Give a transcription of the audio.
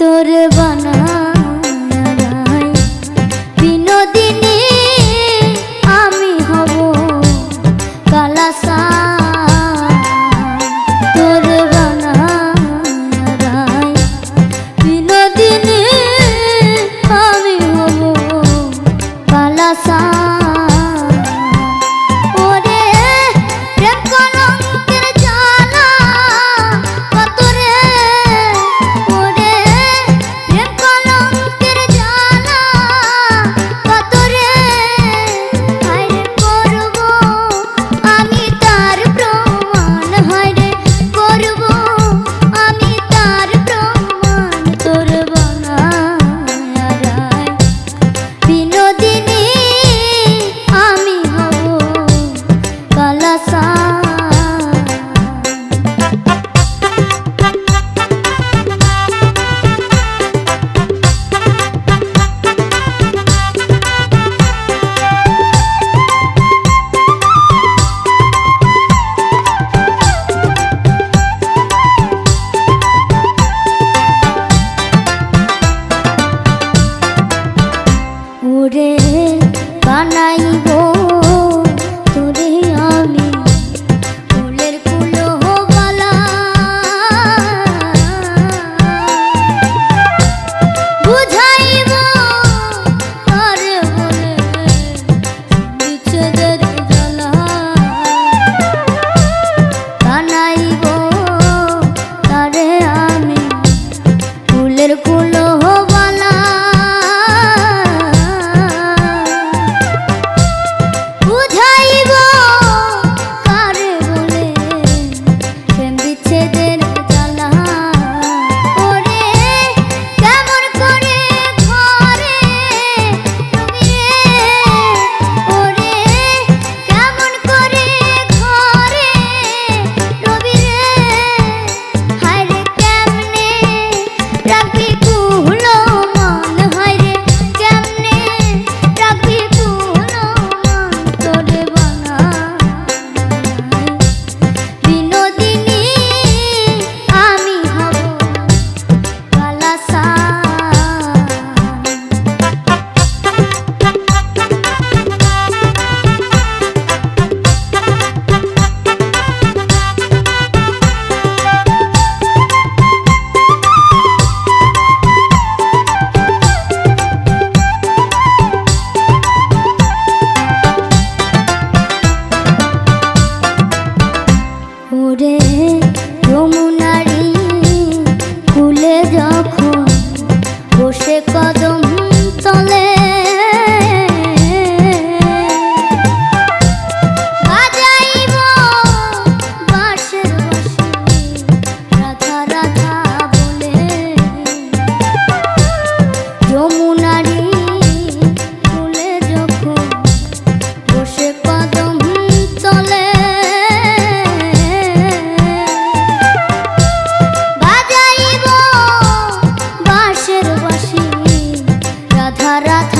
তোর বানা বিনোদিনী আমি হব কালাসা যখন বসে কদম চলে รั